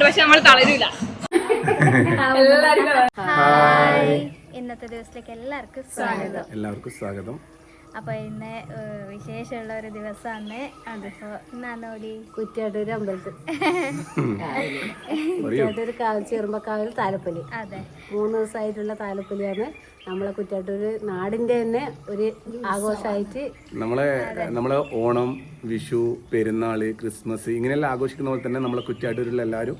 പക്ഷെ നമ്മൾ തളരില്ല ഹായ് ഇന്നത്തെ ദിവസത്തിലേക്ക് എല്ലാവർക്കും സ്വാഗതം. എല്ലാവർക്കും സ്വാഗതം. അപ്പൊ ഇന്ന് വിശേഷമുള്ള ഒരു ദിവസമാണ്. അതിപ്പോ നാനോടി കുറ്റിയാട്ടൂര് അമ്പലത്തിൽ. പറയൂ കുറ്റ്യാട്ടൂര് കാവ് ചെറുമ്പക്കാവിൽ താലപ്പൊലി. അതെ. മൂന്ന് ദിവസമായിട്ടുള്ള താലപ്പൊലിയാണ്. നമ്മളെ കുറ്റാട്ടൂര് നാടിന്റെ തന്നെ ഒരു ആഘോഷമായിട്ട് നമ്മളെ നമ്മളെ ഓണം വിഷു പെരുന്നാൾ ക്രിസ്മസ് ഇങ്ങനെയെല്ലാം ആഘോഷിക്കുന്ന പോലെ തന്നെ നമ്മളെ കുറ്റാട്ടൂരിൽ എല്ലാവരും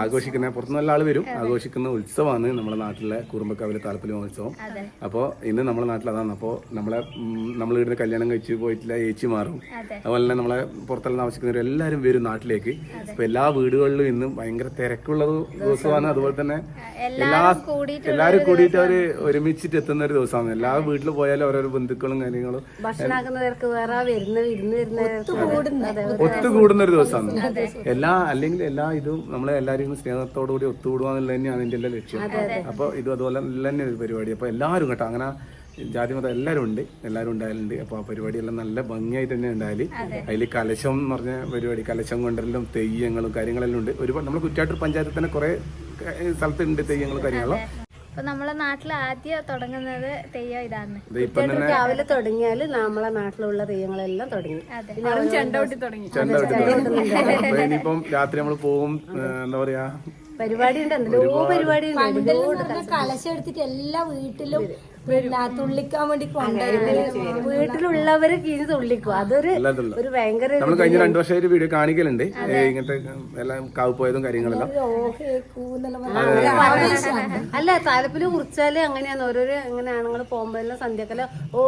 ആഘോഷിക്കുന്ന പുറത്തുനിന്ന് എല്ലാ ആൾ വരും. ആഘോഷിക്കുന്ന ഉത്സവമാണ് നമ്മുടെ നാട്ടിലെ കുറുമ്പക്കാവിലെ താല്പര്യ മഹോത്സവം. അപ്പോൾ ഇന്ന് നമ്മുടെ നാട്ടിൽ അതാണ്. അപ്പോൾ നമ്മളെ നമ്മൾ ഇവിടുന്ന് കല്യാണം കഴിച്ച് പോയിട്ടില്ല ഏച്ചി മാറും. അതെ. അതുപോലെ തന്നെ നമ്മളെ പുറത്തെല്ലാം താമസിക്കുന്നവർ എല്ലാവരും വരും നാട്ടിലേക്ക്. അപ്പോൾ എല്ലാ വീടുകളിലും ഇന്നും ഭയങ്കര തിരക്കുള്ള ദിവസമാണ്. അതുപോലെ തന്നെ എല്ലാ എല്ലാവരും കൂടിയിട്ട് അവർ ഒരുമിച്ച് ഒരുമിച്ചിട്ട് എത്തുന്ന ഒരു ദിവസമാണ്. എല്ലാ വീട്ടിൽ പോയാലും ഓരോരോ ബന്ധുക്കളും കാര്യങ്ങളും ഭക്ഷണമാക്കുന്നവർക്ക് വേറെ വരുന്ന ഒത്തുകൂടുന്ന ഒരു ദിവസമാണ്. എല്ലാ അല്ലെങ്കിൽ എല്ലാ ഇതും നമ്മളെ എല്ലാവരും സ്നേഹത്തോടു കൂടി ഒത്തുകൂടുക എന്നുള്ളത് തന്നെയാണ് ഇതിന്റെ എല്ലാ ലക്ഷ്യം അപ്പോൾ ഇത് അതുപോലെ തന്നെ ഒരു പരിപാടി. അപ്പോൾ എല്ലാവരും കേട്ടോ അങ്ങനെ ജാതി മതം എല്ലാവരും ഉണ്ട്. എല്ലാവരും ഉണ്ടായാലുണ്ട്. അപ്പോൾ ആ പരിപാടിയെല്ലാം നല്ല ഭംഗിയായിട്ട് തന്നെ ഉണ്ടായാൽ അതിൽ കലശം എന്ന് പറഞ്ഞ പരിപാടി കലശം കൊണ്ടെല്ലാം തെയ്യങ്ങളും കാര്യങ്ങളെല്ലാം ഉണ്ട്. ഒരുപാട് നമ്മൾ കുറ്റാട്ടൂർ പഞ്ചായത്തിൽ തന്നെ കുറേ സ്ഥലത്തുണ്ട് തെയ്യങ്ങളും കാര്യങ്ങളും. അപ്പൊ നമ്മളെ നാട്ടിൽ ആദ്യം തുടങ്ങുന്നത് തെയ്യം ഇതാണ്. രാവിലെ തുടങ്ങിയാൽ നമ്മളെ നാട്ടിലുള്ള തെയ്യങ്ങളെല്ലാം തുടങ്ങി. ചെണ്ടോട്ടി തുടങ്ങി. ഇനിയിപ്പം രാത്രി നമ്മൾ പോകും എന്താ പറയാ? പരിപാടി ഉണ്ട് എന്തെല്ലോ പരിപാടി ഉണ്ട് കലശം എടുത്തിട്ട് എല്ലാ വീട്ടിലും തുള്ളിക്കാൻ വേണ്ടി കൊണ്ടുവരുന്നത് വീട്ടിലുള്ളവര് കീഴ് തുള്ളിക്കും. അതൊരു ഒരു ഭയങ്കര നമ്മൾ കഴിഞ്ഞ രണ്ടു വർഷമായിട്ട് വീഡിയോ കാണിക്കലുണ്ട്. ഇങ്ങനത്തെ എല്ലാം കാവ് പോയതും കാര്യങ്ങളെല്ലാം. അല്ല താലപ്പിൽ കുറിച്ചാൽ അങ്ങനെയാണ്. ഓരോരോ ഇങ്ങനെ ആണുങ്ങൾ പോകുമ്പോ സന്ധ്യക്കല ഓ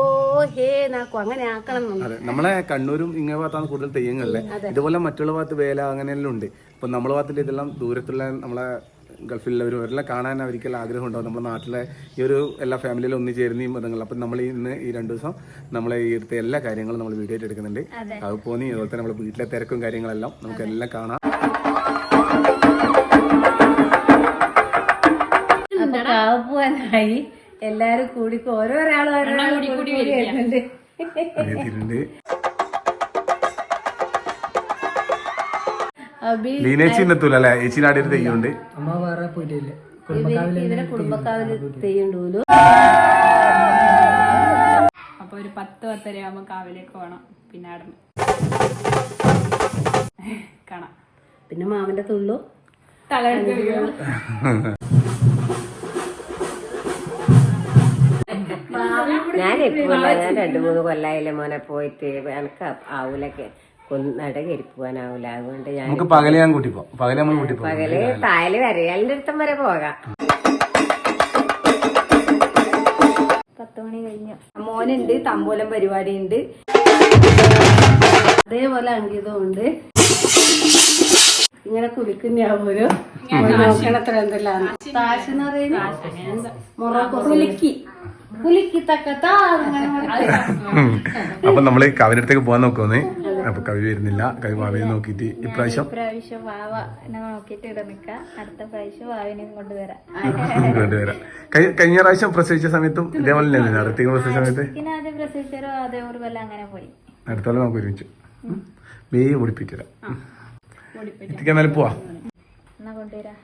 ഹേ നാക്കും അങ്ങനെ ആക്കണം നമ്മളെ. കണ്ണൂരും ഇങ്ങനെ ഭാഗത്താണ് കൂടുതൽ തെയ്യങ്ങളിലെ ഇതുപോലെ മറ്റുള്ള ഭാഗത്ത് വേല അങ്ങനെയെല്ലാം ഉണ്ട്. ഇപ്പൊ നമ്മളെ ഭാഗത്തിന്റെ ഇതെല്ലാം ദൂരത്തുള്ള നമ്മളെ ഗൾഫിലുള്ളവരും അവരെല്ലാം കാണാൻ അവർക്കെല്ലാം ആഗ്രഹം ഉണ്ടാവും നമ്മുടെ നാട്ടിലെ ഈ ഒരു എല്ലാ ഫാമിലിയിലും ഒന്നിച്ചേരുന്ന ഈ മതങ്ങൾ അപ്പം നമ്മൾ ഇന്ന് ഈ രണ്ട് ദിവസം നമ്മളെ ഈ ഇവിടുത്തെ എല്ലാ കാര്യങ്ങളും നമ്മൾ വീഡിയോ ആയിട്ട് എടുക്കുന്നുണ്ട് അത് പോന്നി അതുപോലെ തന്നെ നമ്മുടെ വീട്ടിലെ തിരക്കും കാര്യങ്ങളെല്ലാം നമുക്ക് എല്ലാം കാണാം. എല്ലാരും കൂടി ഓരോരാളും ഓരോരാൾ കൂടി വരുന്നുണ്ട്. ലീനേച്ചി അല്ലെ? ഒരു ഇവരെ കുടുംബക്കാവിൽ തെയ്യുണ്ടൂലു? അപ്പൊ ഒരു പത്ത് പത്തര ആകുമ്പോ കാവിലേക്ക് പോകണം പിന്നെ അടന്ന് കാണാം. പിന്നെ മാമന്റെ തുള്ളു. തല ഞാൻ ഞാൻ രണ്ടു മൂന്ന് കൊല്ലായില്ലേ മോനെ പോയിട്ട്. എനിക്ക് ആവൂലൊക്കെ. നട കയറി പോവാനാവൂല അതുകൊണ്ട് ഞാൻ നമുക്ക് പകൽ ഞാൻ കൂട്ടി പോകാം പകൽ നമ്മൾ കൂട്ടി പോവാം. പകൽ തായൽ വരയാലിന്റെ അടുത്തം വരെ പോകാം. പത്ത് മണി കഴിഞ്ഞു. മോനുണ്ട് തമ്പൂലം പരിപാടി ഉണ്ട് അതേപോലെ അങ്കിതവും ഉണ്ട്. ഇങ്ങനെ കുലിക്കുന്നയാവൂലോ നോക്കണത്ര എന്തെല്ലാം. താശ് എന്ന് പറയുന്നത് മൊറോക്കോ കുലുക്കി. കുലുക്കി തക്കത്താ അപ്പൊ നമ്മൾ പോകാൻ നോക്കുമെന്ന് അപ്പൊ കവി വരുന്നില്ല. കവി ഭാവിയെ നോക്കിയിട്ട് ഇപ്രാവശ്യം ഇപ്രാവശ്യം വാവ നോക്കിയിട്ട് ഇവിടെ അടുത്ത പ്രാവശ്യം വാവിനെയും കൊണ്ടുവരാം കൊണ്ടുവരാം കഴി- കഴിഞ്ഞ പ്രാവശ്യം പ്രസവിച്ച സമയത്തും ഇതേപോലെ തന്നെയാണ് അടുത്തേക്ക് പ്രസവിച്ച സമയത്ത്? പിന്നെ ആദ്യം പ്രസവിച്ചാരോ അതേ ഒരു കൊല്ലം അങ്ങനെ പോയി. അടുത്തോളം നമുക്ക് ഒരുമിച്ച്. വേഗം ഓടിപ്പിച്ചുതരാം എത്തിക്കാൻ നല്ല പോവാ. എന്നാ കൊണ്ടുവരാ.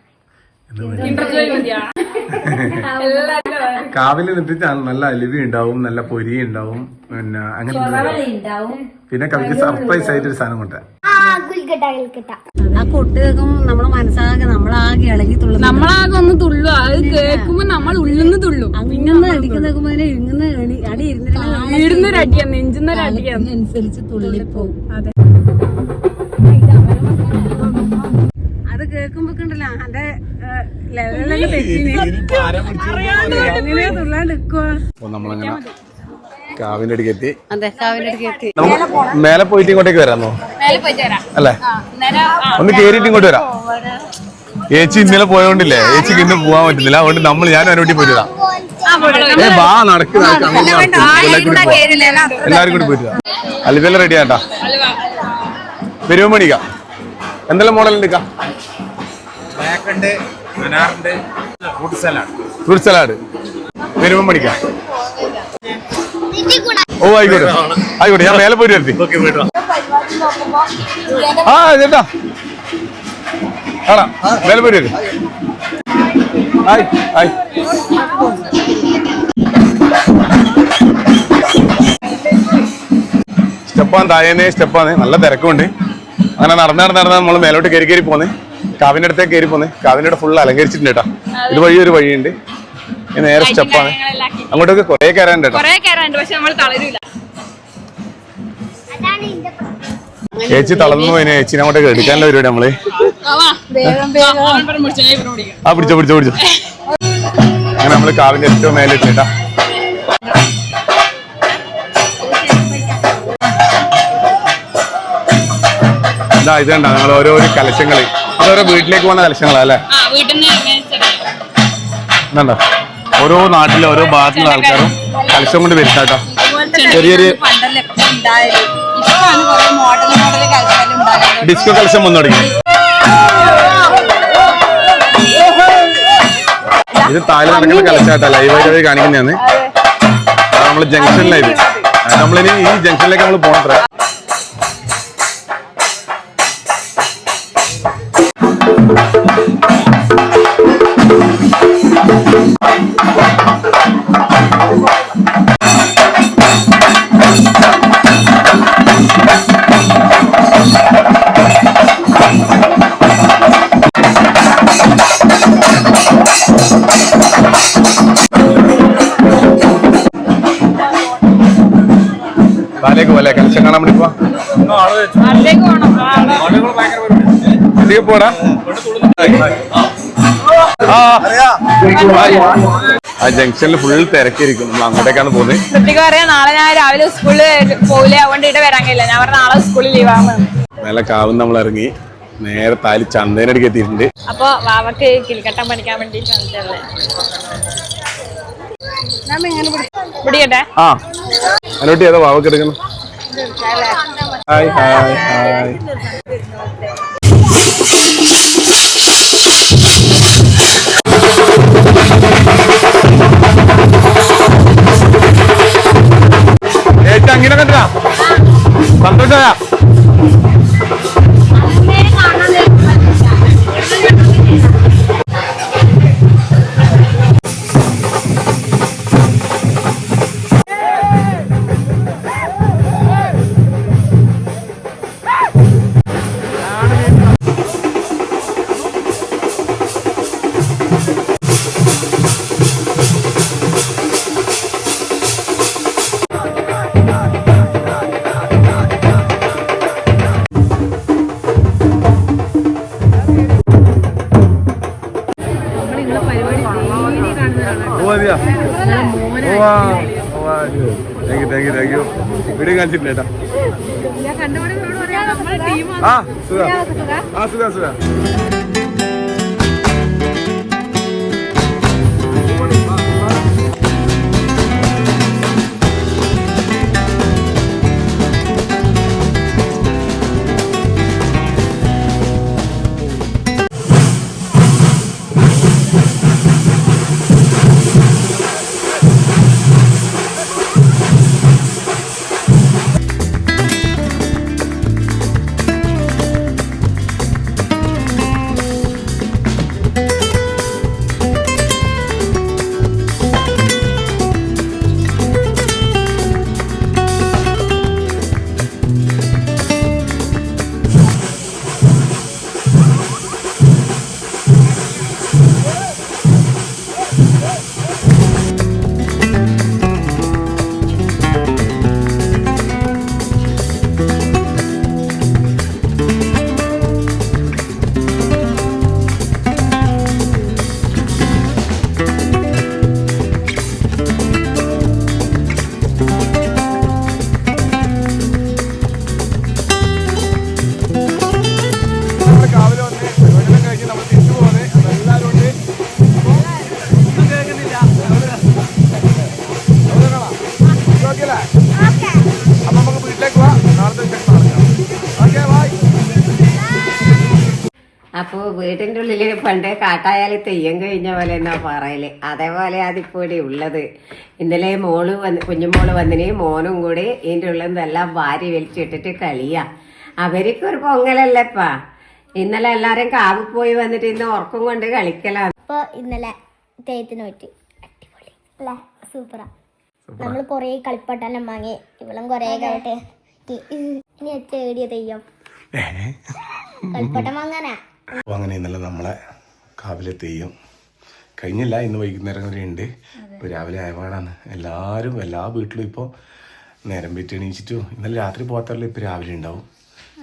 കാവിൽ നിന്നിട്ടാണ് നല്ല അലിവി ഉണ്ടാവും നല്ല പൊരി ഉണ്ടാവും പിന്നെ അങ്ങനെ പിന്നെ കവിക്ക് സർപ്രൈസ് ആയിട്ട് ഒരു സാധനം കൊണ്ടുവരാം. ആ കൊട്ട് കേൾക്കുമ്പോ നമ്മളെ മനസ്സാകെ നമ്മളാകെ ഇളകി തുള്ളും. നമ്മളാകെ ഒന്ന് തുള്ളു. അത് കേൾക്കുമ്പോ നമ്മൾ ഉള്ളുന്ന് തുള്ളു. അങ്ങനെ അടിക്കുന്ന കേൾക്കുമ്പോ ഇങ്ങനെ അടി അനുസരിച്ച് തുള്ളിപ്പോവും. അതെ. അത് കേൾക്കുമ്പോ ഉണ്ടല്ലോ അന്റെ ലെവലൊക്കെ തെറ്റിന് നിക്കുവാ കാവിന്റെ അടുക്ക് എത്തി മേലെ പോയിട്ട് ഇങ്ങോട്ടേക്ക് വരാമോ? അല്ലേ? ഒന്ന് കേറിയിട്ട് ഇങ്ങോട്ട് വരാം. ഏച്ചി ഇന്നലെ പോയോണ്ടില്ലേ? ഏച്ചിക്ക് ഇന്ന് പോവാൻ പറ്റുന്നില്ല. അതുകൊണ്ട് നമ്മൾ ഞാൻ അതിനോട്ടി പോയിട്ട് ഏ ബാ നടക്ക് എല്ലാരും കൂടി പോയിട്ട് വരാം. അലിവെല്ലാം റെഡി ആട്ടാ വരുമ്പോ എന്തെല്ലാം മോഡൽ ഉണ്ട്. അനാറുണ്ട് ഫ്രൂട്ട് സലാഡ് ഫ്രൂട്ട് സലാഡ് വരുമ്പോ ഓ ആയിക്കോട്ടെ. ആയിക്കോട്ടെ ഞാൻ മേലെ പോയിട്ട് വരുത്തി. ആ ചേട്ടാ. കാണാം വേലപ്പൂര് ഹായ് ഹായ് സ്റ്റെപ്പാൻ താഴേന്നേ സ്റ്റെപ്പാണ്. നല്ല തിരക്കുണ്ട് അങ്ങനെ നടന്ന് നടന്ന് നടന്ന് നമ്മൾ മേലോട്ട് കയറി കയറി പോന്ന്. കാവിന്റെ അടുത്തേക്ക് കയറി പോന്നെ. കാവിന്റെ അവിടെ ഫുൾ അലങ്കരിച്ചിട്ടുണ്ട് കേട്ടോ. ഇത് വഴി ഒരു വഴിയുണ്ട്. ഇത് നേരെ സ്റ്റെപ്പാണ് അങ്ങോട്ടൊക്കെ കുറെ കയറാനുണ്ട് കേട്ടോ. കൊറേ കയറാണ്ട് പക്ഷെ നമ്മൾ തളരൂല. ചേച്ചി തളർന്നു പോയിന് ചേച്ചിനെ അങ്ങോട്ടൊക്കെ എടുക്കാനുള്ള പരിപാടി നമ്മൾ. ആ പിടിച്ചോ പിടിച്ചോ പിടിച്ചോ. അങ്ങനെ നമ്മൾ കാവിന്റെ ഏറ്റവും മേലെ എത്തിട്ടാ ഇതാ ഇതുണ്ട നിങ്ങൾ ഓരോരോ കലശങ്ങൾ. അതോരോ വീട്ടിലേക്ക് പോകുന്ന നിന്ന് ഇതുണ്ടോ? ഓരോ നാട്ടിലെ ഓരോ ഭാഗത്തുള്ള ആൾക്കാരും കലശം കൊണ്ട് വരുത്താട്ടോ ചെറിയ ചെറിയ ഡിസ്കോ കലശം വന്നു തുടങ്ങി. ഇത് താഴെ നടക്കുന്ന കലശാട്ടാ ലൈവായിട്ട് കാണിക്കുന്നതാണ്. നമ്മൾ ജംഗ്ഷനിലായത് നമ്മളിനി ഈ ജംഗ്ഷനിലേക്ക് നമ്മൾ പോകണത്രേ താഴേക്ക് പോലെ കലശം കാണാൻ വേണ്ടി പോവാ. പോടാ. ആ. ജംഗ്ഷനിൽ ഫുൾ തിരക്കിരിക്കും നമ്മൾ അങ്ങോട്ടേക്കാണ് പോകുന്നത്. കുട്ടിക്ക് പറയാം നാളെ ഞാൻ രാവിലെ സ്കൂളിൽ പോകില്ല അതുകൊണ്ട് ഇവിടെ വരാൻ കഴിയില്ല ഞാൻ പറഞ്ഞ നാളെ സ്കൂളിൽ ലീവാണ് നല്ല കാവും നമ്മൾ ഇറങ്ങി. നേരെ താലി ചന്തേനടുക്ക് എത്തിയിട്ടുണ്ട്. അപ്പൊ വാവക്ക് കിളിക്കട്ടം പഠിക്കാൻ വേണ്ടിട്ട് വന്നിട്ടല്ലേ പിടിക്കട്ടെ? ആ. അതിലോട്ട് ഏതാ വാവൊക്കെ എടുക്കണം ഹായ് ഹായ് ഹായ്. അങ്ങനെ കണ്ടാ സന്തോഷായ വീഡിയോ കാണിച്ചിട്ടില്ലേട്ടാ ആ സുഖ. ആ സുഖ സുഖ. അപ്പോ വീട്ടിന്റെ ഉള്ളിൽ പണ്ട് കാട്ടായാൽ തെയ്യം കഴിഞ്ഞ പോലെ എന്നാ പറയൽ. അതേപോലെ അതിപ്പോ ഇവിടെ ഉള്ളത്. ഇന്നലെ മോൾ വന്ന് കുഞ്ഞുമോൾ വന്നിന് മോനും കൂടി ഇതിന്റെ ഉള്ളിൽ നിന്നെല്ലാം വാരി വലിച്ചിട്ടിട്ട് കളിയാ. അവർക്ക് ഒരു പൊങ്ങലല്ലപ്പാ. ഇന്നലെ എല്ലാരും കാവ് പോയി വന്നിട്ട് ഇന്ന് ഉറക്കം കൊണ്ട് കളിക്കലാണ് അപ്പോൾ ഇന്നലെ തെയ്യത്തിന് പറ്റി. അടിപൊളി. അല്ലേ? സൂപ്പറാ. നമ്മൾ കൊറേ കളിപ്പാട്ടെല്ലാം വാങ്ങി. ഇവളും കൊറേ കേട്ടെ ഇനി തേടിയ തെയ്യം. കളിപ്പാട്ടം വാങ്ങാനാ? അപ്പോൾ അങ്ങനെ ഇന്നലെ നമ്മളെ കാവിലെ തെയ്യം കഴിഞ്ഞില്ല ഇന്ന് വൈകുന്നേരം വരെ ഉണ്ട്. ഇപ്പോൾ രാവിലെ ആയപാടാണ്. എല്ലാവരും എല്ലാ വീട്ടിലും ഇപ്പോൾ നേരം വെച്ച് എണീച്ചിട്ടു ഇന്നലെ രാത്രി പോകാത്തവരെല്ലാം ഇപ്പോൾ രാവിലെ ഉണ്ടാവും.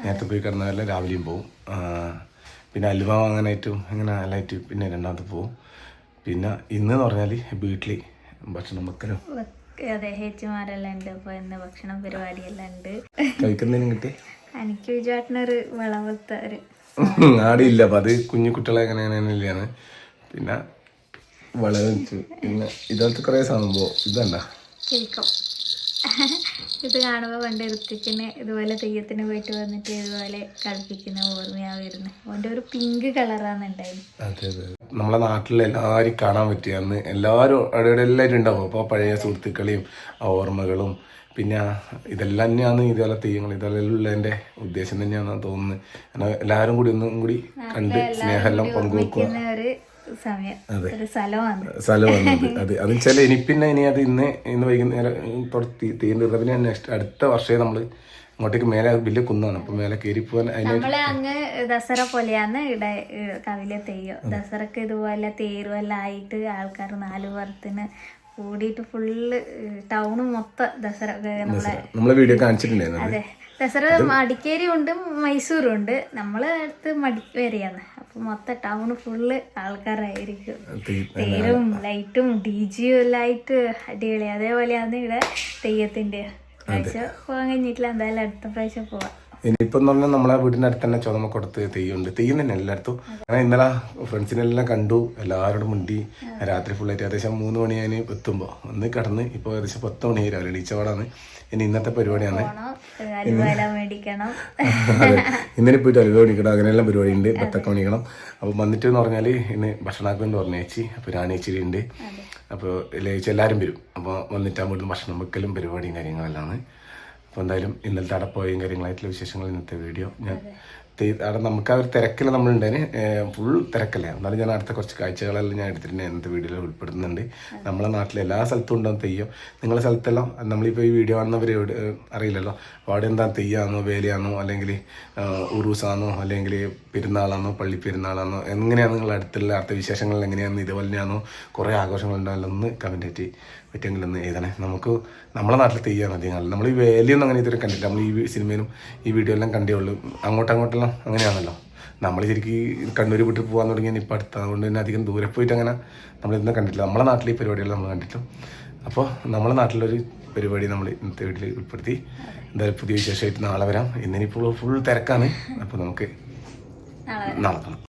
നേരത്തെ പോയി കിടന്നവരെല്ലാം രാവിലെയും പോവും. പിന്നെ അലുവ വാങ്ങാനായിട്ടും അങ്ങനെ നല്ലതായിട്ട് പിന്നെ രണ്ടാമത്തെ പോവും. പിന്നെ ഇന്ന് എന്ന് പറഞ്ഞാൽ വീട്ടിൽ ഭക്ഷണം വെക്കലും. അതെ ചേച്ചിമാരെല്ലാം ഉണ്ട്. അപ്പോൾ ഇന്ന് ഭക്ഷണം പരിപാടിയെല്ലാം ഉണ്ട്. കഴിക്കുന്നതിനും കിട്ടി എനിക്ക് വിചാരിട്ടൊരു വിളവത്തെ ഒരു ആടിയില്ല അപ്പം അത് കുഞ്ഞു കുട്ടികളെ അങ്ങനെ അങ്ങനെയാണ് പിന്നെ വളരെ വെച്ചു. പിന്നെ ഇതുപോലത്തെ കുറേ സംഭവം. ഇതല്ല ഇത് കാണുമ്പോൾ പണ്ട് ഋത്തിക്കിന് ഇതുപോലെ തെയ്യത്തിന് പോയിട്ട് വന്നിട്ട് ഇതുപോലെ കളിപ്പിക്കുന്ന ഓർമ്മയാ വരുന്നത് ഓന്റെ ഒരു പിങ്ക് കളറാണ് ഉണ്ടായിരുന്നത് അതെ അതെ. നമ്മളെ നാട്ടിൽ എല്ലാവരും കാണാൻ പറ്റിയ അന്ന് എല്ലാവരും അവിടെ എല്ലാവരും ഉണ്ടാവും. അപ്പോൾ പഴയ സുഹൃത്തുക്കളെയും ആ ഓർമ്മകളും പിന്നെ ഇതെല്ലാം തന്നെയാണ് ഇതുപോലെ തെയ്യങ്ങൾ. ഇതെല്ലാം ഉള്ളതിന്റെ ഉദ്ദേശം തന്നെയാണെന്ന് തോന്നുന്നത്. കാരണം എല്ലാവരും കൂടി ഒന്നും കൂടി കണ്ട് സ്നേഹമെല്ലാം പങ്കുവെക്കുക. സ്ഥലമാണ്. അത്. അത് വെച്ചാൽ ഇനി പിന്നെ ഇനി അത് ഇന്ന് ഇന്ന് വൈകുന്നേരം തീരുന്ന പിന്നെ നെക്സ്റ്റ് അടുത്ത വർഷമേ നമ്മൾ അങ്ങോട്ടേക്ക് മേലെ വലിയ കുന്നാണ്. അപ്പൊ മേലെ കയറി പോകാൻ നമ്മൾ അങ്ങ് ദസറ പോലെയാണ് ഇവിടെ കവിലെ തെയ്യം. ദസറക്ക് ഇതുപോലെ തേരുവെല്ലാം ആയിട്ട് ആൾക്കാർ നാലു പുറത്തിന് കൂടിയിട്ട് ഫുള്ള് ടൗണ് മൊത്തം ദസറ നമ്മളെ നമ്മളെ വീഡിയോ കാണിച്ചിട്ടുണ്ടായിരുന്നു അതെ. ദസറ മടിക്കേരി ഉണ്ട് മൈസൂരും ഉണ്ട് നമ്മളെ അടുത്ത് മടിക്കേരിയാണ് അപ്പൊ മൊത്തം ടൗൺ ഫുള്ള് ആൾക്കാരായിരിക്കും. തേരും ലൈറ്റും ഡി ജിയും എല്ലാം ആയിട്ട് അടിപൊളി. അതേപോലെയാണ് ഇവിടെ തെയ്യത്തിന്റെ കാഴ്ച പോകാൻ കഴിഞ്ഞിട്ടില്ല എന്തായാലും അടുത്ത പ്രാവശ്യം പോവാം. ഇനിയിപ്പം എന്ന് പറഞ്ഞാൽ നമ്മളെ വീടിന്റെ അടുത്ത് തന്നെ ചുമക്കൊടുത്ത് തെയ്യുണ്ട്. തെയ്യം തന്നെ എല്ലായിടത്തും. അങ്ങനെ ഇന്നലെ ഫ്രണ്ട്സിനെല്ലാം കണ്ടു. എല്ലാവരോടും മുണ്ടി. രാത്രി ആയിട്ട് ഏകദേശം മൂന്ന് മണി ഞാൻ എത്തുമ്പോൾ ഒന്ന് കിടന്ന് ഇപ്പോൾ ഏകദേശം പത്ത് മണി രാവിലെ എണീച്ചപാടാണ്. ഇനി ഇന്നത്തെ പരിപാടിയാണ്. മേടിക്കണം. ഇന്നലെ പോയിട്ട് അലുവ മണിക്കണം അങ്ങനെയെല്ലാം പരിപാടി ഉണ്ട് പത്തൊക്കെ മണിക്കണം അപ്പോൾ വന്നിട്ട് എന്ന് പറഞ്ഞാൽ ഇന്ന് ഭക്ഷണമാക്കുമെന്ന് പറഞ്ഞ ചേച്ചി. അപ്പോൾ രാണേച്ചിരി ഉണ്ട്. അപ്പോൾ ലേച്ചി എല്ലാവരും വരും. അപ്പോൾ വന്നിട്ട് അങ്ങോട്ട് ഭക്ഷണം വെക്കലും പരിപാടിയും കാര്യങ്ങളെല്ലാം അപ്പോൾ എന്തായാലും ഇന്നലത്തെ അവിടെ പോയും കാര്യങ്ങളായിട്ടുള്ള വിശേഷങ്ങൾ ഇന്നത്തെ വീഡിയോ ഞാൻ അവിടെ നമുക്ക് ആ ഒരു തിരക്കിൽ നമ്മളുണ്ടേന് ഫുൾ തിരക്കല്ലേ. എന്നാലും ഞാൻ അടുത്ത കുറച്ച് കാഴ്ചകളെല്ലാം ഞാൻ എടുത്തിട്ടുണ്ട്. ഇന്നത്തെ വീഡിയോയിൽ ഉൾപ്പെടുത്തുന്നുണ്ട് നമ്മളെ നാട്ടിലെ എല്ലാ സ്ഥലത്തും ഉണ്ടാകും തെയ്യം. നിങ്ങളെ സ്ഥലത്തെല്ലാം നമ്മളിപ്പോൾ ഈ വീഡിയോ കാണുന്നവർ അറിയില്ലല്ലോ. അപ്പോൾ അവിടെ എന്താ തെയ്യാന്നോ വേലയാണോ അല്ലെങ്കിൽ ഉറൂസാന്നോ അല്ലെങ്കിൽ പെരുന്നാളാണോ പള്ളി പെരുന്നാളാണോ എങ്ങനെയാണ് നിങ്ങളുടെ അടുത്തുള്ള അടുത്ത വിശേഷങ്ങളിൽ എങ്ങനെയാണെന്ന് ഇതുപോലെയാണോ കുറേ ആഘോഷങ്ങളുണ്ടായാലും ഒന്ന് കമന്റ് ആയിട്ട് പറ്റുമെങ്കിൽ ഒന്ന് എഴുതണേ. നമുക്ക് നമ്മുടെ നാട്ടിൽ തെയ്യാണ് അധികം നമ്മൾ ഈ വേലയൊന്നും അങ്ങനെ ഇതുവരെ കണ്ടില്ല നമ്മൾ ഈ സിനിമയിലും ഈ വീഡിയോ എല്ലാം കണ്ടേ ഉള്ളൂ. അങ്ങോട്ടും അങ്ങോട്ടെല്ലാം അങ്ങനെയാണല്ലോ. നമ്മൾ ശരിക്കും കണ്ണൂർ വിട്ട് പോകാൻ തുടങ്ങിയാൽ ഇപ്പം അടുത്ത്. അതുകൊണ്ട് തന്നെ അധികം ദൂരെ പോയിട്ട് അങ്ങനെ നമ്മളിതൊന്നും കണ്ടിട്ടില്ല. നമ്മളെ നാട്ടിൽ ഈ പരിപാടികൾ നമ്മൾ കണ്ടിട്ടും. അപ്പോൾ നമ്മളെ നാട്ടിലൊരു പരിപാടി നമ്മൾ ഇന്നത്തെ വീട്ടിൽ ഉൾപ്പെടുത്തി. എന്തായാലും പുതിയ വിശേഷമായിട്ട് നാളെ വരാം. ഇന്നിനിപ്പോൾ ഫുൾ തിരക്കാണ്. അപ്പോൾ നമുക്ക് നാളെ കാണാം.